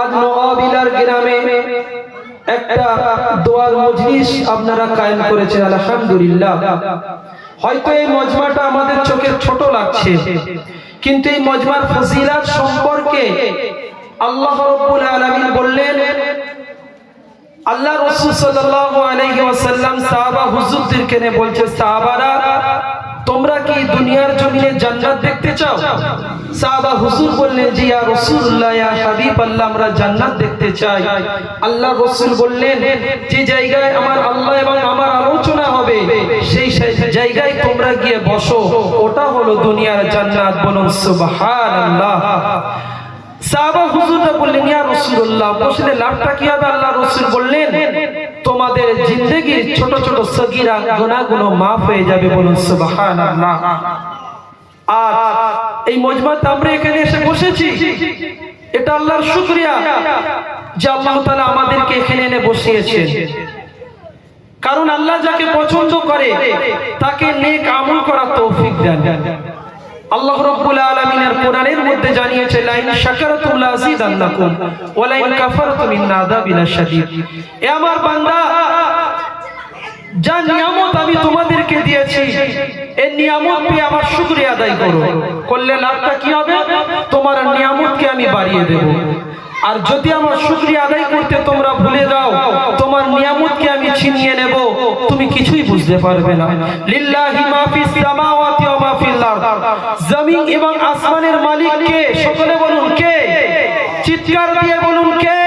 আজ নওয়াবিলার গ্রামে একটা দোয়ার মজলিস আপনারা কায়েম করেছেন, আলহামদুলিল্লাহ। হয়তো এই মজমাটা আমাদের চোখে ছোট লাগছে, কিন্তু এই মজমার ফজিলাত সম্পর্কে আল্লাহ রাব্বুল আলামিন বললেন, আল্লাহ রাসূল সাল্লাল্লাহু আলাইহি ওয়াসাল্লাম সাহাবা হুজুরদেরকে বলছে, সাহাবারা তোমরা কি দুনিয়ার জমিনে জান্নাত দেখতে চাও? সাহাবা হুজুর বললেন, জি ইয়া রাসূলুল্লাহ, ইয়া হাবিব আল্লাহ, আমরা জান্নাত দেখতে চাই। আল্লাহ রাসূল বললেন, যে জায়গায় আমার আল্লাহ এবং আমার আলোচনা হবে, সেই জায়গায় তোমরা গিয়ে বসো। ওটা হলো দুনিয়ার জান্নাত বলুন, সুবহানাল্লাহ। সাহাবা হুজুররা বললেন, ইয়া রাসূলুল্লাহ, বসলে লাভটা কি হবে? আল্লাহ রাসূল বললেন তোমাদের জিন্দেগির ছোট ছোট সগীরা গুনাহগুলো maaf হয়ে যাবে বলুন সুবহানাল্লাহ। আজ এই মজমাতে আমরা এখানে এসে বসেছি। এটা আল্লাহর শুকরিয়া যে আল্লাহ তাআলা আমাদেরকে এখানে এনে বসিয়েছেন। কারণ আল্লাহ যাকে পছন্দ করে, তাকে নেক আমল করার তৌফিক দেন। আল্লাহ রাব্বুল আলামিনের কোরআনের মধ্যে জানিয়েছে, লাইন শাকারাতুম লাযিদান্নাকুম ওয়া লাইন কাফারতুম ইন্না আযাবিন শাদীদ এ আমার বান্দা, যা নিয়ামত আমি তোমাদেরকে দিয়েছি এই নিয়ামত পেয়ে আমার শুকরিয়া আদায় করো। করলে লাভটা কি হবে? তোমার নিয়ামতকে আমি বাড়িয়ে দেব। আর যদি আমার শুক্রিয়া আদায় করতে তোমরা ভুলে যাও, তোমার নিয়ামতকে আমি ছিনিয়ে নেব, তুমি কিছুই বুঝতে পারবে না। লিল্লাহি মা ফিস সামাওয়াতি ওয়া মা ফিল আরদ। জমিন এবং আসমানের মালিক কে? সকলে বলুন কে? চিৎকার দিয়ে বলুন কে?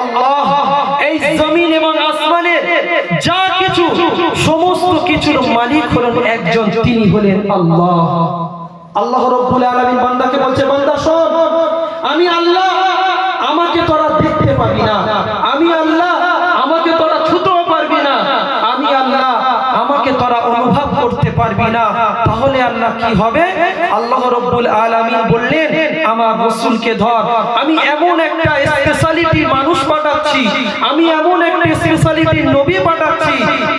আল্লাহ, এই জমিন এবং আসমানের যা কিছু, সমস্ত কিছুর মালিক হলেন একজন, তিনি হলেন আল্লাহ। আল্লাহ রব্বুল আলামিন বান্দাকে বলছে, বান্দা শোন, আমি আল্লাহ আল্লাহ কি হবে? আল্লাহ রব্বুল আলামিন বললেন, আমার রাসূলকে ধর, আমি এমন একটা মানুষ পাঠাচ্ছি, আমি এমন একটা নবী পাঠাচ্ছি,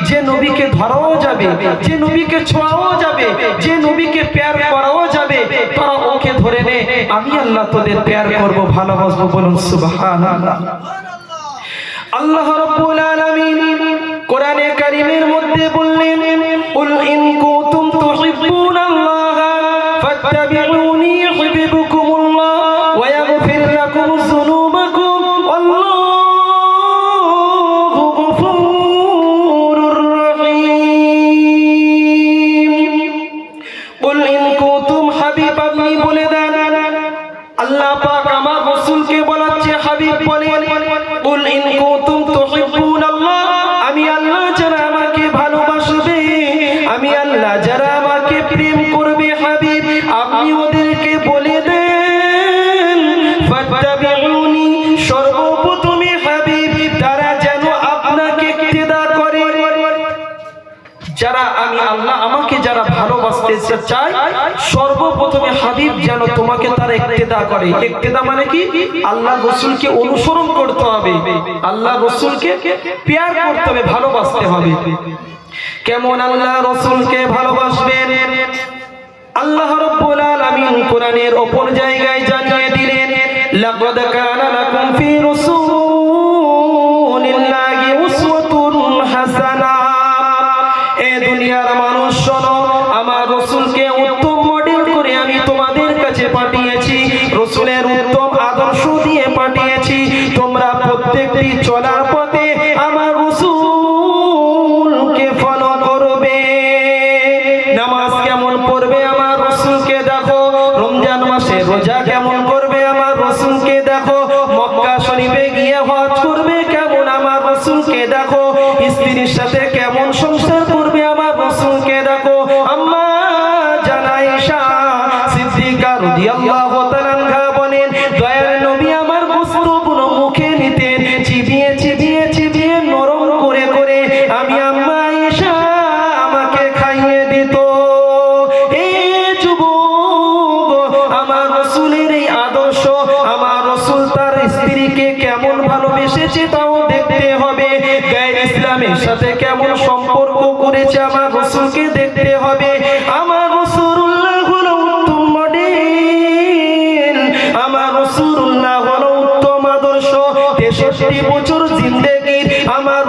যে নবীকে ধরাও যাবে, যে নবীকে ছোঁয়াও যাবে, যে নবীকে প্যার করাও যাবে। তারা ওকে ধরে নে, আমি আল্লাহ তোদের প্যার করব, ভালোবাসবো। বলুন, সুবহানাল্লাহ। আল্লাহ রাব্বুল আলামিন কোরআনে কারীমের মধ্যে বললেন কুল ইন তুহিব্বুনাল্লাহ নবী যারা ভালোবাসতে চায়, সর্বপ্রথমে হাবিব যেন তোমাকে তার ইক্তেদা করে। ইক্তেদা মানে কি? আল্লাহ রসুলকে অনুসরণ করতে হবে। আল্লাহ রসুলকে পেয়ার করতে হবে, ভালোবাসতে হবে। কেমন আল্লাহ রসুলকে ভালোবাসবেন? আল্লাহ রব্বুল আলামিন কোরআনের অপর জায়গায় প্রত্যেকটি চলার পথে আমার রসুলকে ফলো করবে। নামাজ কেমন পড়বে আমার রসুলকে দেখো? রমজান মাসে রোজা কেমন করবে আমার রসুলকে দেখো? মক্কা শরীফে গিয়ে হজ করবে কেমন আমার রসুলকে দেখো? স্ত্রীর সাথে কেমন সংসার করবে আমার রসুলকে দেখো? আম্মা জানাইশা, সিদ্দিকা রাদিয়াল্লাহু সাথে কেমন সম্পর্ক করেছে আমার রসুলকে দেখতে হবে। আমার রসুল্লাহ উত্তম মডেল। আমার রসুল্লাহ উত্তম তেষট্টি বছর জিন্দেগির আমার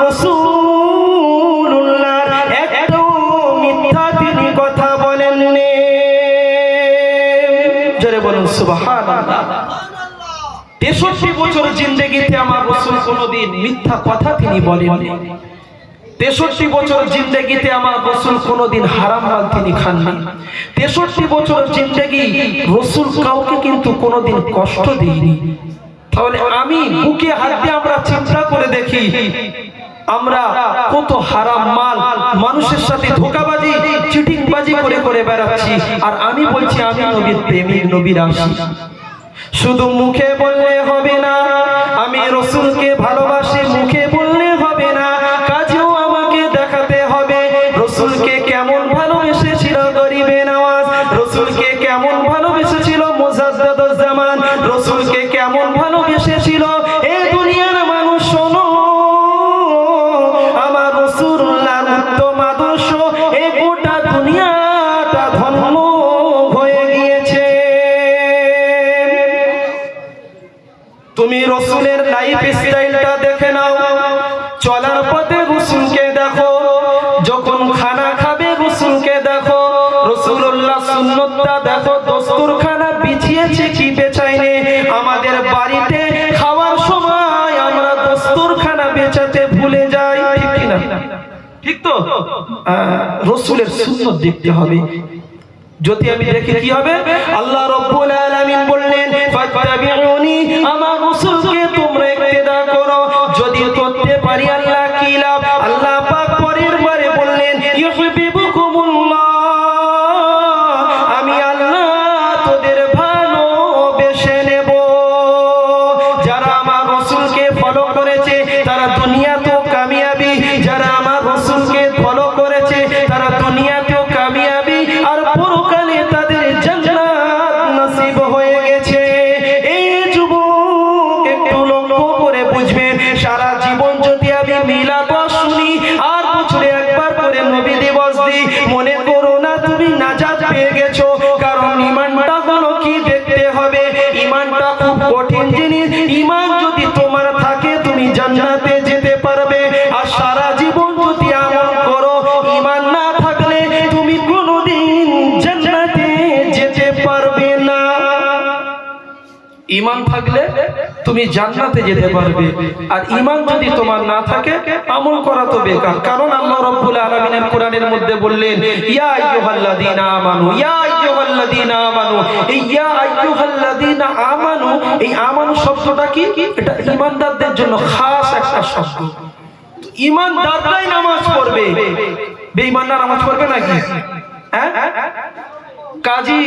মিথ্যা তিনি কথা বলুন তেষট্টি বছর জিন্দেগিতে আমার রসুল কোনোদিন মিথ্যা কথা তিনি বলেননি। তেষট্টি বছর জিন্দেগিতে আমার রসুল কোনোদিন হারাম মাল তিনি খাননি। তেষট্টি বছর জিন্দেগি রসুল কাউকে কিন্তু কোনোদিন কষ্ট দিইনি তাহলে আমি বুকে হাত আমরা চিন্তা করে দেখি, আমরা কত হারাম মাল মানুষের সাথে ধোকাবাজি, চিটিংবাজি করে করে বেড়াচ্ছি। আর আমি বলছি, আমি নবীর প্রেমিক, নবীর আসি শুধু মুখে বললে হবে না, আমি রসুলকে রসুলের সুন্দর দেখতে হবে। যদি আমি দেখি কি হবে? আল্লাহ রাব্বুল ইমান থাকলে তুমি জান্নাতে যেতে পারবে। আর ইমান যদি তোমার না থাকে, আমল করা তো বেকার। কারণ আল্লাহ রাব্বুল আলামিনের কোরআনের মধ্যে বললেন, ইয়া আইয়ুহাল্লাযীনা আমানু, ইয়া আইয়ুহাল্লাযীনা আমানু, এই ইয়া আইয়ুহাল্লাযীনা আমানু, এই আমানু শব্দটা কি? এটা ইমানদারদের জন্য খাস একটা শব্দ। ইমানদাররাই নামাজ পড়বে। বেঈমানরা নামাজ পড়বে নাকি? হ্যাঁ? কাজী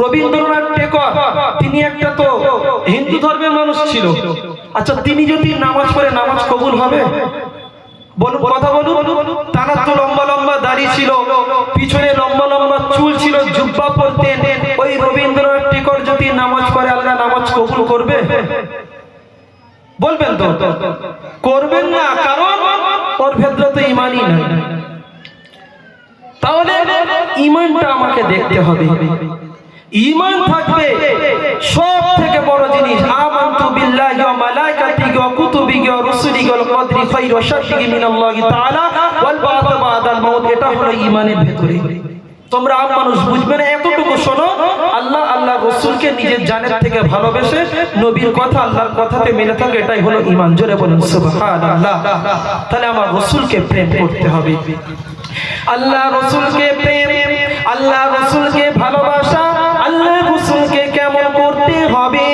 রবীন্দ্রনাথ টেকর তিনি একটা তো হিন্দু ধর্মের মানুষ ছিল। আচ্ছা তিনি যদি নামাজ পড়ে, নামাজ কবুল হবে? বলুন, কথা বলুন। তানার তো লম্বা লম্বা দাড়ি ছিল, পিছনে লম্বা লম্বা চুল ছিল, জুব্বা পরতেন। ওই রবীন্দ্রনাথ টেকর যদি নামাজ পড়ে, আল্লাহ নামাজ কবুল করবে? বলবেন তো? করবেন না ইমানটা আমাকে দেখতে হবে। ইমান থাকবে সব থেকে বড় জিনিস। আমানতু বিল্লাহি ওয়া ওয়া কুতুবিহি ওয়া রুসুলিহি ওয়াল খাইরি ওয়া মিনাল্লাহি তাআলা ওয়াল বা'দাল মাউত। এটা হলো ইমানের ভেতরে। তোমরা আম মানুষ বুঝবে না, এতটুকু শোনো। আল্লাহ আল্লাহ রসুলকে নিজের জানের থেকে ভালোবেসে নবীর কথা, আল্লাহর কথাতে মেনে থাকে এটাই হলো ইমান। জোরে বলুন, সুবহানাল্লাহ। তাহলে আমার রসুলকে প্রেম করতে হবে। আল্লাহ রসুলকে প্রেম আল্লাহ রসুলকে ভালোবাসা আল্লাহ রসুলকে কেমন করতে হবে?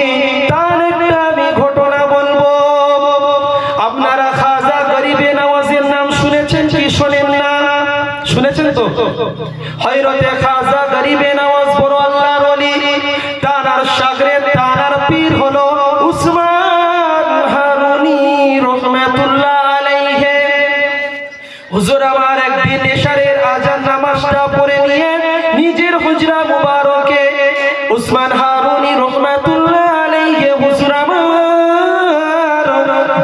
হুজরা মুবারকে উসমান হারুনি রহমাতুল্লাহ আলাইহি হুজুর আমার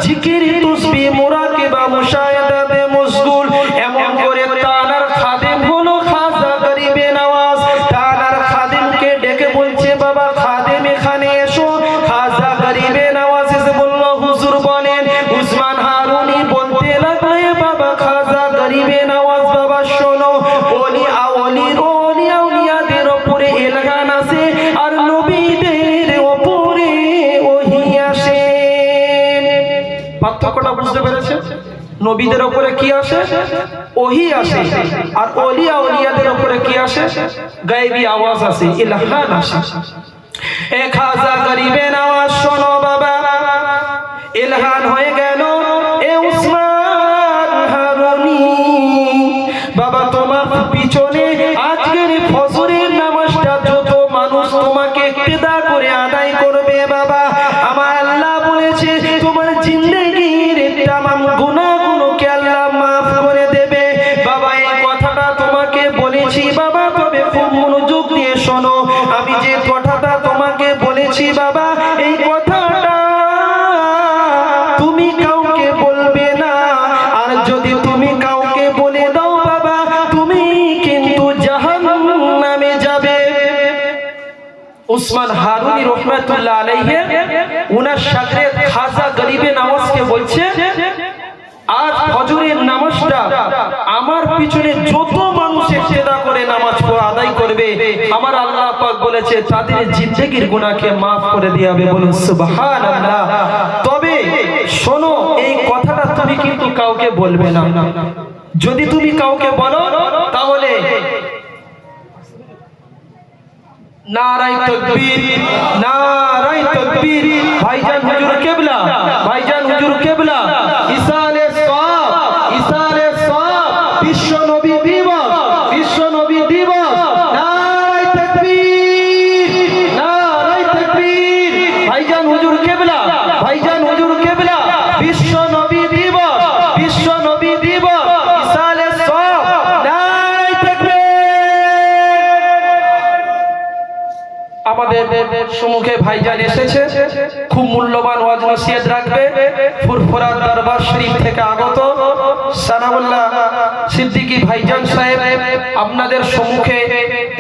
জিকির তসবিহ মুরাকিবা, মুশাহাদাতে মশগুল। এমন করে তানার খাদেম হলো খাজা গরিবে নওয়াজ। তানার খাদেমকে ডেকে বলছে, বাবা খাদিম, এখানে এসো। খাজা গরিবে নওয়াজ এসে বলল হুজুর বলেন, উসমান হারুনি বলতে লাগলে, বাবা খাজা গরিবে নওয়াজ, বাবা শোনো। ওলি আওলি পার্থক্যটা বুঝতে পেরেছে নবীদের ওপরে কি আসে? ওহি আসে। আর অলিয়া অলিয়াদের ওপরে কি আসে? গায়েবী আওয়াজ আসে, ইলহান আসে। এক হাজার গরিবের আওয়াজ, শোনো বাবা। ইলহান উসমান হারুনি রহমাতুল্লাহ আলাইহি উনার শাগরেদ খাজা গরিবে নামাজকে বলছে, আজ ফজরের নামাজটা আমার পিছনে যত মানুষ ইক্তেদা করে নামাজ আদায় করবে, আমার আল্লাহ পাক বলেছে, তাদের জিন্দেগির গুনাহকে maaf করে দিয়াবে বলুন, সুবহানাল্লাহ। তবে শোনো, এই কথাটা তুমি কিন্তু কাউকে বলবে না। যদি তুমি কাউকে বলো, তাহলে নারাই তকবীর নারাই তকবীর। ভাইজান হুজুর কেবলা ভাইজান হুজুর কেবলা। ইসালে আমাদের সম্মুখে ভাইজান এসেছে। খুব মূল্যবান ওয়াজ নসিহত রাখবে। ফুরফুরা দরবার শরীফ থেকে আগত। সানাউল্লাহ সিদ্দিকী ভাইজান সাহেব, আপনাদের সম্মুখে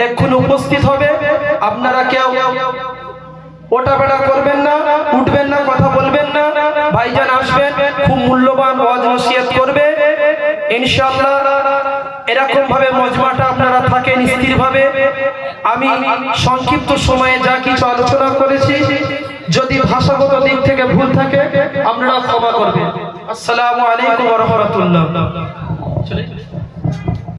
এক্ষুনি উপস্থিত হবে। আপনারা কেউ ওটা বেড়া করবেন না, উঠবেন না, কথা বলবেন না। ভাইজান আসবেন, খুব মূল্যবান ওয়াজ নসিহত করবে। ইনশাআল্লাহ এরকম ভাবে মজমাটা আপনারা থাকেন স্থির ভাবে আমি সংক্ষিপ্ত সময়ে যা কিছু আলোচনা করেছি, যদি ভাষাগত দিক থেকে ভুল থাকে, আপনারা ক্ষমা করবেন। আসসালামু আলাইকুম রাহমাতুল্লাহ।